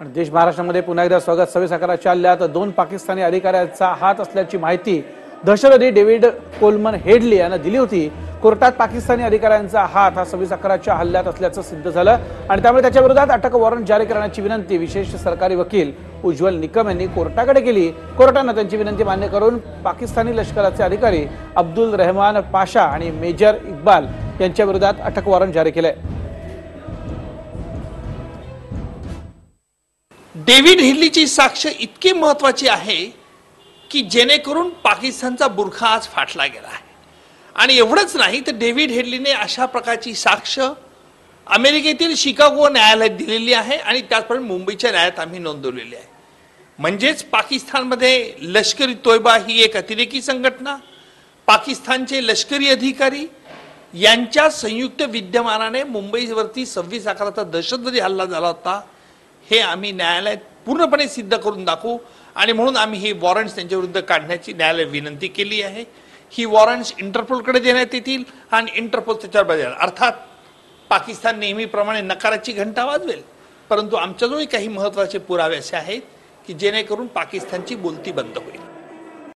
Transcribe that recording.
आणि देश महाराष्ट्रामध्ये पुन्हा एकदा स्वागत. सव्वीस अकराच्या हल्ल्यात दोन पाकिस्तानी अधिकाऱ्यांचा हात असल्याची माहिती दहशतवादी डेव्हिड कोलमन हेडली यानं दिली होती. कोर्टात पाकिस्तानी अधिकाऱ्यांचा हात हा सव्वीस अकराच्या हल्ल्यात असल्याचं सिद्ध झालं आणि त्यामुळे त्याच्या विरोधात अटक वॉरंट जारी करण्याची विनंती विशेष सरकारी वकील उज्ज्वल निकम यांनी कोर्टाकडे केली. कोर्टानं त्यांची विनंती मान्य करून पाकिस्तानी लष्कराचे अधिकारी अब्दुल रहमान पाशा आणि मेजर इक्बाल यांच्या विरोधात अटक वॉरंट जारी केलंय. डेव्हिड हिल्लीची साक्ष इतकी महत्वाची आहे की जेणेकरून पाकिस्तानचा बुरखा आज फाटला गेला आहे. आणि एवढंच नाही तर डेव्हिड हेडलीने अशा प्रकारची साक्ष अमेरिकेतील शिकागो न्यायालयात दिलेली आहे आणि त्याचप्रमाणे मुंबईच्या न्यायालयात आम्ही नोंदवलेली आहे. म्हणजेच पाकिस्तानमध्ये लष्करी तोयबा ही एक अतिरेकी संघटना पाकिस्तानचे लष्करी अधिकारी यांच्या संयुक्त विद्यमानाने मुंबईवरती सव्वीस अकराचा दहशतवादी हल्ला झाला होता. हे आम्ही न्यायालयात पूर्णपणे सिद्ध करून दाखवू. आणि म्हणून आम्ही ही वॉरंट्स त्यांच्या विरुद्ध काढण्याची न्यायालय विनंती केली आहे. ही वॉरंट्स इंटरपोलकडे देण्यात येतील आणि इंटरपोल त्याच्यावर बजावेल अर्थात पाकिस्तान नेहमीप्रमाणे नकाराची घंटा वाजवेल. परंतु आमच्याजवळ काही महत्त्वाचे पुरावे असे आहेत की जेणेकरून पाकिस्तानची बोलती बंद होईल.